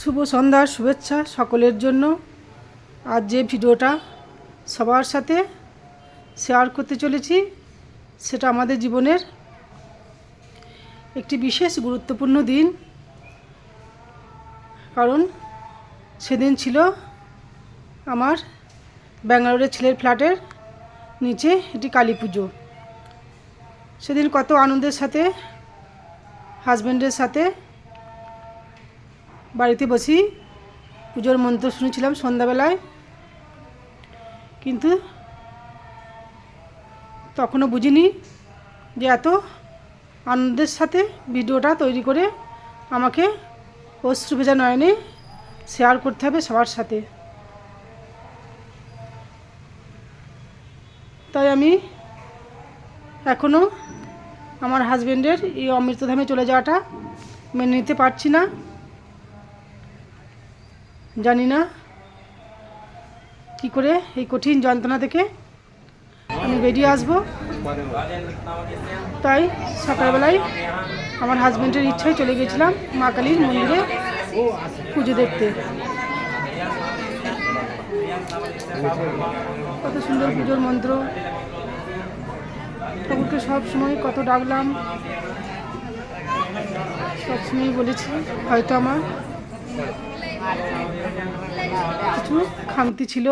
শুভ সন্ধ্যার শুভেচ্ছা সকলের জন্য। আজ যে ভিডিওটা সবার সাথে শেয়ার করতে চলেছি, সেটা আমাদের জীবনের একটি বিশেষ গুরুত্বপূর্ণ দিন। কারণ সেদিন ছিল আমার ব্যাঙ্গালোরের ছেলের ফ্ল্যাটের নিচে একটি কালী পুজো। সেদিন কত আনন্দের সাথে হাজব্যান্ডের সাথে বাড়িতে বসি, পুজোর মন্ত্র শুনেছিলাম সন্ধ্যাবেলায়। কিন্তু তখনও বুঝিনি যে এত আনন্দের সাথে ভিডিওটা তৈরি করে আমাকে অশ্রু ভেজা নয়নে শেয়ার করতে হবে সবার সাথে। তাই আমি এখনও আমার হাজব্যান্ডের এই অমৃতধামে চলে যাওয়াটা মেনে নিতে পারছি না। জানি না। কি করে? এই কঠিন যন্ত্রণা থেকে আমি বেরিয়ে আসব। তাই সকালবেলায় আমার হাজব্যান্ডের ইচ্ছায় চলে গেছিলাম মা কালীর মন্দিরে পুজো দেখতে। কত সুন্দর পুজোর মন্ত্র। ঠাকুরকে সময় কত ডাকলাম। সবসময় বলেছি, হয়তো আমার কিছু খামতি ছিল।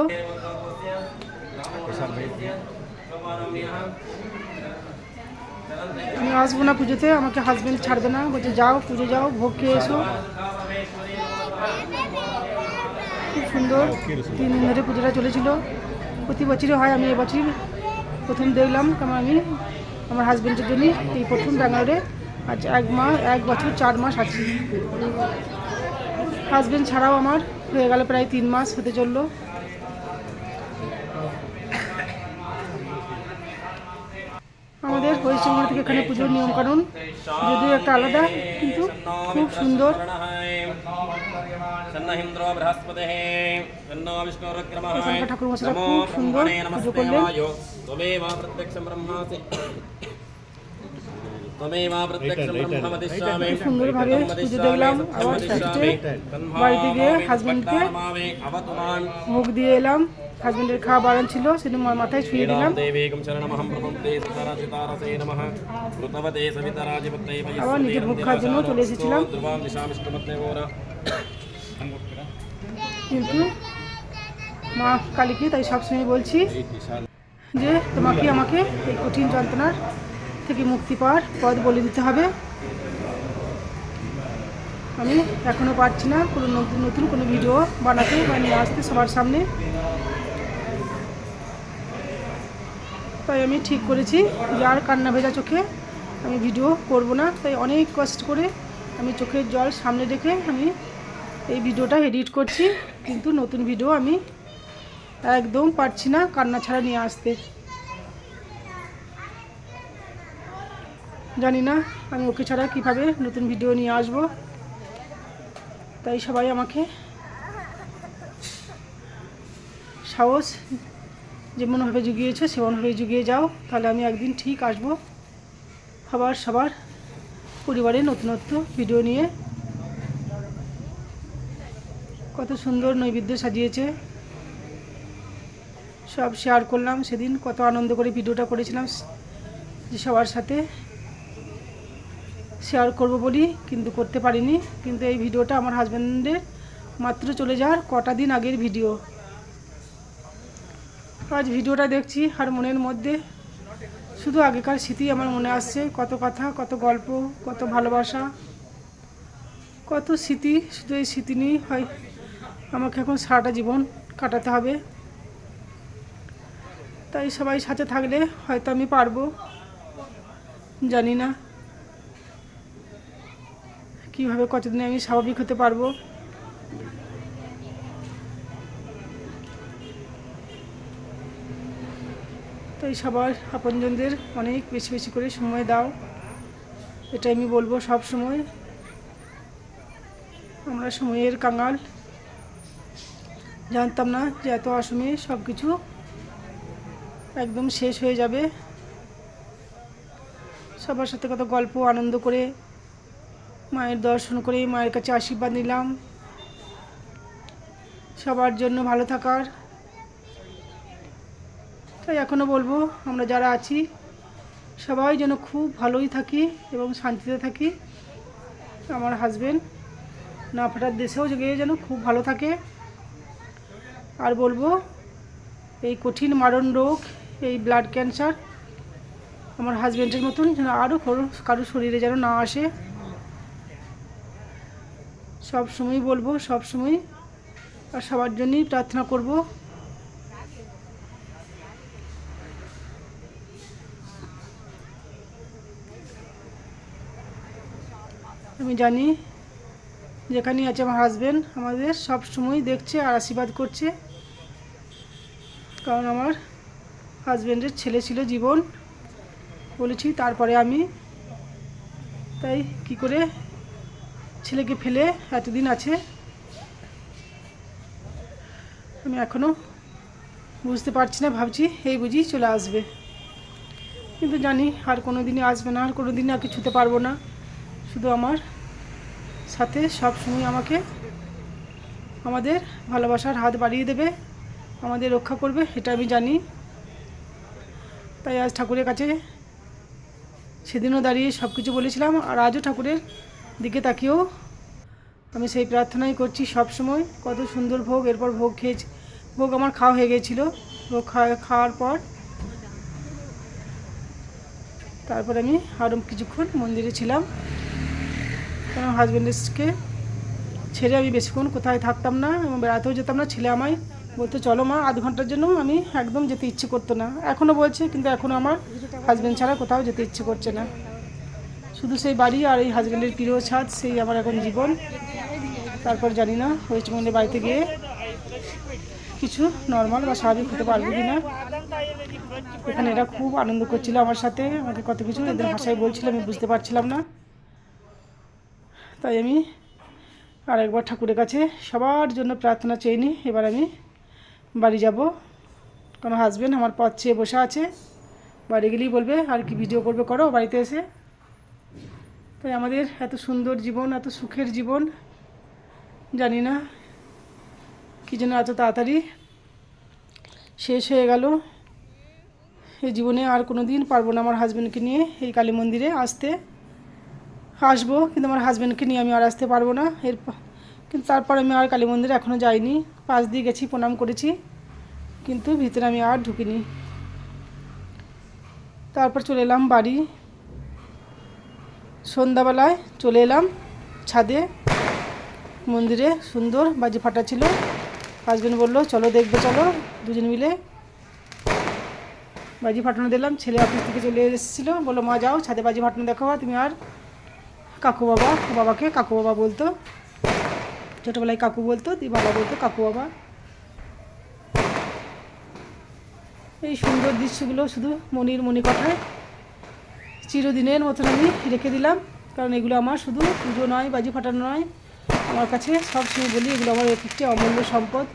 আমি আসব না পুজোতে, আমাকে হাজবেন্ড ছাড়বে না। বলছে, যাও, পুজো যাও, ভোগ খেয়ে এসো। খুব সুন্দর তিন দিন ধরে পুজোটা চলেছিল। প্রতি বছরই হয়, আমি এবছর প্রথম দেখলাম কারণ আমি আমার হাজবেন্ডের জন্য এই প্রথম ব্যাঙ্গালোরে। আজ এক মাস এক বছর চার মাস আছি। হাজবেন্ড ছাড়াও আমার হয়ে গেল প্রায় তিন মাস হতে চলল। আমাদের পশ্চিমবঙ্গ থেকে এখানে পুজোর নিয়মকানুন যদিও একটা আলাদা কিন্তু খুব সুন্দর। ঠাকুরমশাইরা নমো খুব সুন্দর পুজো করলেন। সুন্দরভাবে পুজো দেখলাম আবার শেষে বাড়িতে গিয়ে হাজবেন্ডকে অবতুমান দিয়ে এলাম হাজবেন্ডের খাওয়া বাড়ান ছিল সেটা মাথায় ছুঁয়ে দিলাম দেবীকম শরণমহম প্রপদ্যে সীতারাসে নমঃ আবার নিজে ভোগ খাওয়ার জন্য চলে এসেছিলাম। কিন্তু মা কালীকে তাই সবসময় বলছি যে তোমাকে আমাকে এই কঠিন যন্ত্রণার থেকে মুক্তি পাওয়ার পথ বলে দিতে হবে। আমি এখনও পারছি না কোনো নতুন নতুন কোনো ভিডিও বানাতে বা নিয়ে আসতে সবার সামনে। তাই আমি ঠিক করেছি যে আর কান্না ভেজা চোখে আমি ভিডিও করব না। তাই অনেক কষ্ট করে আমি চোখের জল সামনে রেখে আমি এই ভিডিওটা এডিট করছি। কিন্তু নতুন ভিডিও আমি একদম পারছি না কান্না ছাড়া নিয়ে আসতে। জানি না, আমি ওকে ছাড়া কীভাবে নতুন ভিডিও নিয়ে আসব। তাই সবাই আমাকে সাহস যেমনভাবে জুগিয়েছে সেমনভাবে জুগিয়ে যাও, তাহলে আমি একদিন ঠিক আসব আবার সবার পরিবারে নতুনত্ব ভিডিও নিয়ে। কত সুন্দর নৈবেদ্য সাজিয়েছে। সব শেয়ার করলাম সেদিন, কত আনন্দ করে ভিডিওটা করেছিলাম যে সবার সাথে শেয়ার করব বলি, কিন্তু করতে পারিনি। কিন্তু এই ভিডিওটা আমার হাজব্যান্ডের মাত্র চলে যাওয়ার কটা দিন আগের ভিডিও। আজ ভিডিওটা দেখছি আর মনের মধ্যে শুধু আগেকার স্মৃতি আমার মনে আসছে, কত কথা, কত গল্প, কত ভালোবাসা, কত স্মৃতি, শুধু এই স্মৃতি নিয়েই হয়। আমাকে এখন সারাটা জীবন কাটাতে হবে। তাই সবাই সাথে থাকলে হয়তো আমি পারব, জানি না। কীভাবে কতদিনে আমি স্বাভাবিক হতে পারব? তাই সবার আপনজনদের অনেক বেশি বেশি করে সময় দাও। এটা আমি বলব সব সময়। আমরা সময়ের কাঙাল। জানতাম না যে এত অসময়ে সব কিছু একদম শেষ হয়ে যাবে। সবার সাথে কত গল্প, আনন্দ করে মায়ের দর্শন করে মায়ের কাছে আশীর্বাদ নিলাম। সবার জন্য ভালো থাকার। তাই এখনও বলব, আমরা যারা আছি, সবাই যেন খুব ভালোই থাকি এবং শান্তিতে থাকি। আমার হাজবেন্ড না ফাটার দেশেও গিয়ে যেন খুব ভালো থাকে। আর বলব, এই কঠিন মারণ রোগ, এই ব্লাড ক্যান্সার আমার হাজব্যান্ডের মতন যেন আরও কারও শরীরে যেন না আসে। সব সময় বলব, সব সময় আর সবার জন্যই প্রার্থনা করব। আমি জানি যেখানেই আছে আমার হাজব্যান্ড আমাদের সব সময় দেখছে, আর আশীর্বাদ করছে। কারণ আমার হাজব্যান্ডের ছেলে ছিল জীবন বলেছি, তারপরে আমি। তাই কি করে ছেলেকে ফেলে এতদিন আছে, আমি এখনও বুঝতে পারছি না, ভাবছি এই বুঝি চলে আসবে। কিন্তু জানি আর কোনো দিনই আসবে না, আর কোনো দিনই আর কিছুতে পারব না। শুধু আমার সাথে সব সময় আমাকে আমাদের ভালোবাসার হাত বাড়িয়ে দেবে, আমাদের রক্ষা করবে, এটা আমি জানি। তাই আজ ঠাকুরের কাছে সেদিনও দাঁড়িয়ে সব কিছু বলেছিলাম, আর আজও ঠাকুরের দিকে তাকিয়েও আমি সেই প্রার্থনাই করছি সব সময় কত সুন্দর ভোগ, এরপর ভোগ খেয়েছি। ভোগ আমার খাওয়া হয়ে গেছিল। ভোগ খাওয়া, খাওয়ার পর তারপর আমি আরও কিছুক্ষণ মন্দিরে ছিলাম। কারণ হাজব্যান্ডকে ছেড়ে আমি বেশিক্ষণ কোথায় থাকতাম না এবং বেড়াতেও যেতাম না, ছেলে আমায় বলতে, চলো মা, আধ ঘণ্টার জন্য আমি একদম যেতে ইচ্ছে করতো না। এখনও বলছে, কিন্তু এখনও আমার হাজব্যান্ড ছাড়া কোথাও যেতে ইচ্ছে করছে না। শুধু সেই বাড়ি আর এই হাজব্যান্ডের প্রিয় ছাদ, সেই আমার এখন জীবন। তারপর জানি না ওয়েস্টবেঙ্গলের বাড়িতে গিয়ে কিছু নর্মাল বা স্বাভাবিক হতে পারব কি না এখানে এরা খুব আনন্দ করছিল আমার সাথে, আমাকে কত কিছু এদের ভাষায় বলছিল, আমি বুঝতে পারছিলাম না। তাই আমি আর একবার ঠাকুরের কাছে সবার জন্য প্রার্থনা চেয়ে নিই, এবার আমি বাড়ি যাব। কারণ হাজবেন্ড আমার পথ চেয়ে বসে আছে, বাড়ি গেলেই বলবে, আর কি ভিডিও করবে করো বাড়িতে এসে? তাই আমাদের এত সুন্দর জীবন, এত সুখের জীবন, জানি না কী যেন এত তাড়াতাড়ি শেষ হয়ে গেল। এই জীবনে আর কোনো দিন পারব না আমার হাজব্যান্ডকে নিয়ে এই কালী মন্দিরে আসতে। আসব, কিন্তু আমার হাজব্যান্ডকে নিয়ে আমি আর আসতে পারব না। এর কিন্তু তারপর আমি আর কালী মন্দিরে এখনও যাইনি। পাশ দিয়ে গেছি, প্রণাম করেছি, কিন্তু ভিতরে আমি আর ঢুকিনি। তারপর চলে এলাম বাড়ি। সন্ধ্যাবেলায় চলে এলাম ছাদে। মন্দিরে সুন্দর বাজি ফাটা ছিল। হাজব্যান্ড বলল, চলো দেখবে, চলো। দুজন মিলে বাজি ফাটানো দিলাম ছেলে অফিস থেকে চলে এসেছিল। বলল, মা, যাও, ছাদে বাজি ফাটানো দেখো। তুমি আর কাকু বাবা, বাবাকে কাকু বাবা বলতো। ছোটোবেলায় কাকু বলতো, দিয়ে বাবা বলতো, কাকু বাবা। এই সুন্দর দৃশ্যগুলো শুধু মনির মনি কথায়। চিরদিনের মতন আমি রেখে দিলাম। কারণ এগুলো আমার শুধু পুজো নয়, বাজি ফাটানো নয়। আমার কাছে সব সময় বলি, এগুলো আমার একটি অমূল্য সম্পদ।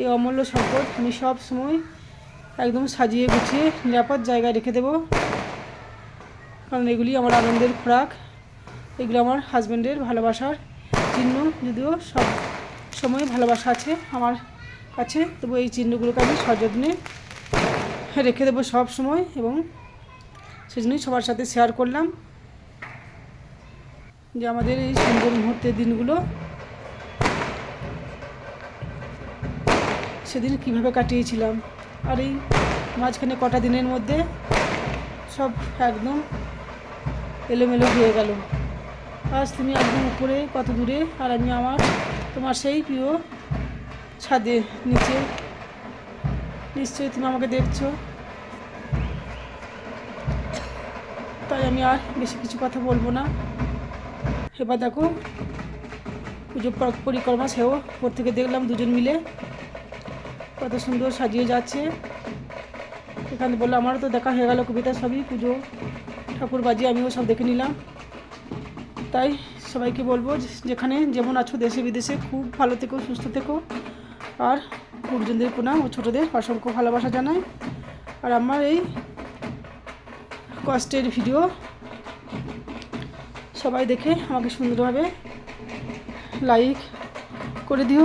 এই অমূল্য সম্পদ আমি সব সময় একদম সাজিয়ে গুছিয়ে নিরাপদ জায়গায় রেখে দেবো। কারণ এগুলি আমার আনন্দের খোরাক। এগুলো আমার হাজব্যান্ডের ভালোবাসার চিহ্ন। যদিও সব সময় ভালোবাসা আছে আমার কাছে, তবু এই চিহ্নগুলোকে আমি সযত্নে রেখে দেবো সব সময় এবং সেজন্যই সবার সাথে শেয়ার করলাম যে আমাদের এই সুন্দর মুহূর্তের দিনগুলো সেদিন কীভাবে কাটিয়েছিলাম। আর এই মাঝখানে কটা দিনের মধ্যে সব একদম এলোমেলো হয়ে গেল। আজ তুমি একদম উপরে কত দূরে, আর আমি আমার, তোমার সেই প্রিয় ছাদে নিচে। নিশ্চয়ই তুমি আমাকে দেখছ। তাই আমি আর বেশি কিছু কথা বলব না। এবার দেখো, পুজো পর- পরিক্রমা সেও ওর থেকে দেখলাম দুজন মিলে। কত সুন্দর সাজিয়ে যাচ্ছে। এখানে বলল, আমারও তো দেখা হয়ে গেল কবিতা, সবই পুজো, ঠাকুর বাজি আমিও সব দেখে নিলাম। তাই সবাইকে বলব, যেখানে যেমন আছো দেশে বিদেশে, খুব ভালো থেকো, সুস্থ থেকো। আর গুরুজনদের প্রণাম ও ছোটোদের অসংখ্য ভালোবাসা জানাই। আর আমার এই কষ্টের ভিডিও। সবাই দেখে আমাকে সুন্দরভাবে লাইক করে দিও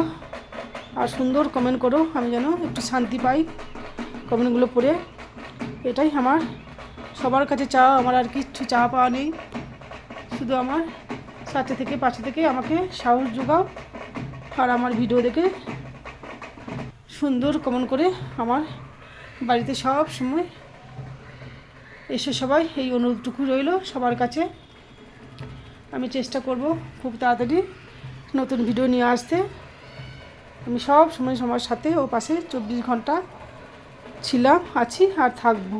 আর সুন্দর কমেন্ট করো, আমি যেন একটু শান্তি পাই কমেন্টগুলো পড়ে। এটাই আমার। সবার কাছে চাওয়া, আমার আর কিচ্ছু চাওয়া পাওয়া নেই। শুধু আমার সাথে থেকে, পাশে থেকে আমাকে সাহস যোগাও আর আমার ভিডিও দেখে সুন্দর কমেন্ট করে আমার বাড়িতে সব সময় এসে সবাই, এই অনুরোধটুকু রইল সবার কাছে। আমি চেষ্টা করব খুব তাড়াতাড়ি নতুন ভিডিও নিয়ে আসতে। আমি সব সময় সবার সাথে ও পাশে চব্বিশ ঘণ্টা ছিলাম, আছি আর থাকব।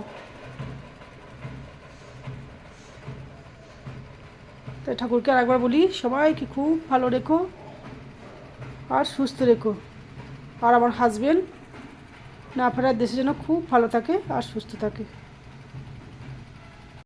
তাই ঠাকুরকে আর একবার বলি, সবাইকে খুব ভালো রেখো আর সুস্থ রেখো। আর আমার হাজবেন্ড না ফেরার দেশে যেন খুব ভালো থাকে আর সুস্থ থাকে।